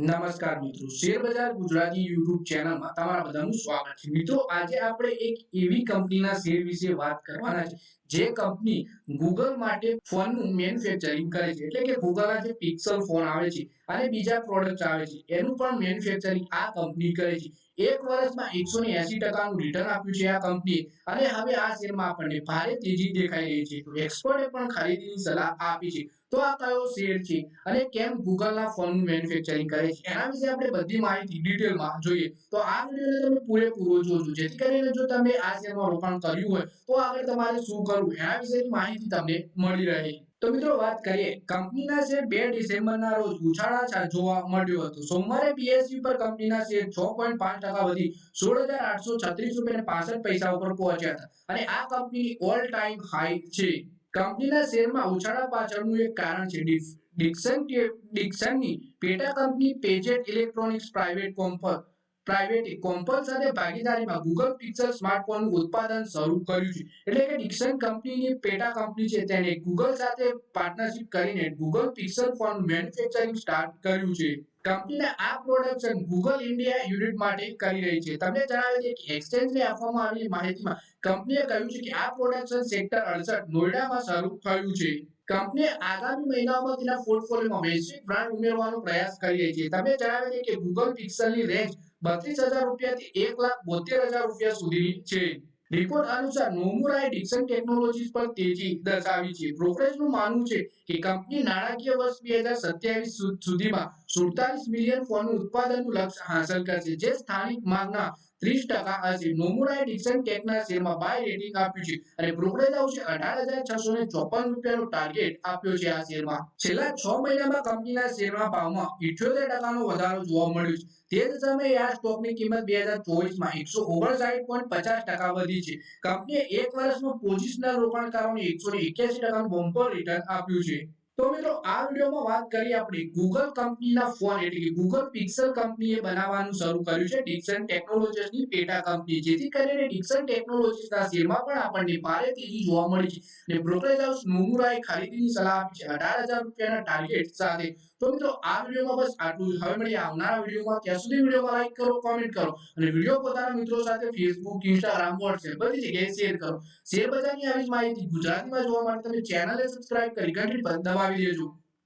નમસ્કાર મિત્રો. શેર બજાર ગુજરાતી યુટ્યુબ ચેનલમાં તમારા બધાનું સ્વાગત છે. મિત્રો, આજે આપણે એક એવી કંપનીના શેર વિશે વાત કરવાના છે જે કંપની ગૂગલ માટે ફોનનું મેન્યુફેક્ચરિંગ કરે છે. એટલે કે ગૂગલના જે પિક્સલ ફોન આવે છે અને બીજા પ્રોડક્ટ આવે છે, એનું પણ મેન્યુફેક્ચરિંગ આ કંપની કરે છે. એક વર્ષમાં એકસો ને એસી ટકાનું રિટર્ન આપ્યું છે આ કંપનીએ અને હવે આ શેરમાં આપણને ભારે તેજી દેખાઈ રહી છે. તો એક્સપર્ટે પણ ખરીદીની સલાહ આપી છે. તો આ કયો શેર છે અને કેમ ગૂગલના ફોનનું મેન્યુફેક્ચરિંગ કરે છે? એના વિશે આપણે બધી માહિતી ડિટેલમાં જોઈએ. તો આ વિડીયોને તમે પૂરેપૂરો જોજો. જેથી કરીને જો તમે આ શેરમાં રોકાણ કર્યું હોય, તો આગળ તમારે શું કરવું એના વિશેની માહિતી તમને મળી રહી. તો મિત્રો વાત કરીએ, કંપનીના શેર બે ડિસેમ્બરના રોજ ઉછાળા જોવા મળ્યો હતો. સોમવારે પીએસયુ પર કંપનીના શેર છ પોઈન્ટ પાંચ ટકા વધી સોળ હજાર આઠસો છત્રીસ રૂપિયા પાસઠ પૈસા ઉપર પહોંચ્યા હતા. અને આ કંપની ઓલ ટાઈમ હાઈ છે. કંપનીના શેરમાં ઉછાળા પાછળનું એક કારણ છે ડિક્સન ડિક્સનની પેટા કંપની પેજેટ ઇલેક્ટ્રોનિક્સ પ્રાઇવેટ કોમ્પર પ્રાઇવેટે કોમ્પલ સાથે ભાગીદારીમાં ગૂગલ પિક્સલ સ્માર્ટફોનનું ઉત્પાદન શરૂ કર્યું છે. એટલે કે ડિક્સન કંપનીની પેટા કંપની છે તેને ગૂગલ સાથે પાર્ટનરશિપ કરીને Google Pixel phone manufacturing start કર્યું છે. કંપનીને આ પ્રોડક્શન ગૂગલ ઇન્ડિયા યુનિટ માટે કરી રહી છે. તમને જણાવી દઈએ કે એક્સચેન્જને આપવામાં આવેલી માહિતીમાં કંપનીએ કહ્યું છે કે આ પ્રોડક્શન સેક્ટર અડસઠ નોઈડામાં શરૂ થયું છે. કંપની આગામી મહિનાઓમાં તેના પોર્ટફોલિયોમાં વૈશ્વિક બ્રાન્ડ ઉમેરવાનો પ્રયાસ કરી રહી છે. તમે જણાવી દઈએ કે ગૂગલ પિક્સલની રેન્જ બત્રીસ હજાર રૂપિયાથી એક લાખ બોતેર હજાર રૂપિયા સુધીની છે. રિપોર્ટ અનુસાર નોમુરાએ ડિક્સન ટેકનોલોજીસ પર તેજી દર્શાવી છે. બ્રોકરેજનું માનવું છે કે કંપની નાણાકીય વર્ષ બે હજાર સત્યાવીસ સુધીમાં સુડતાલીસ મિલિયન ફોનનું ઉત્પાદનનું લક્ષ્ય હાંસલ કરશે, જે સ્થાનિક માંગના ત્રીસ ટકા હશે. નોમુરાએ ડિક્સન ટેકના શેરમાં બાય રેટિંગ આપ્યું છે અને બ્રોકરેજ હાઉસે અઢાર હજાર છસો ને ચોપન રૂપિયાનો ટાર્ગેટ આપ્યો છે આ શેરમાં. છેલ્લા છ મહિનામાં કંપનીના શેરના ભાવમાં ઇઠ્યોતેર ટકાનો વધારો જોવા મળ્યો છે. તે જ સમયે આ સ્ટોકની કિંમત બે હજાર ચોવીસમાં એકસો ઓગણસાઠ પોઈન્ટ પચાસ ટકા વધી છે. કંપનીએ એક વર્ષમાં પોઝિશનલ રોકાણકારોને એકસો એક્યાસી ટકાનું બમ્પર રિટર્ન આપ્યું છે. તો મિત્રો, આ વિડીયોમાં વાત કરીએ આપણે ગૂગલ કંપનીના ફોન એટલે કે ગૂગલ પિક્સલ કંપનીએ બનાવવાનું શરૂ કર્યું છે ડિક્સન ટેકનોલોજીસની પેટા કંપની. જેથી કરીને ડિક્સન ટેકનોલોજીસના શેરમાં પણ આપણને ભારે તેજી જોવા મળી છે. અને બ્રોકરેજ હાઉસ નોમુરાએ ખરીદીની સલાહ આપી છે, અઢાર હજાર રૂપિયાના ટાર્ગેટ સાથે. તો મિત્રો, આ વિડીયોમાં બસ આટલું જ. હવે મળીએ આવનારા વિડીયોમાં. ત્યાં સુધી વિડીયોમાં લાઈક કરો કોમેન્ટ કરો અને વીડિયો પોતાના મિત્રો સાથે ફેસબુક ઇન્સ્ટાગ્રામ વોટ્સએપ બધી જગ્યાએ શેર કરો. શેર બજારની આવી જ માહિતી ગુજરાતીમાં જોવા માટે તમે ચેનલને સબસ્ક્રાઇબ કરી ઘંટડી પર દબાવી દેજો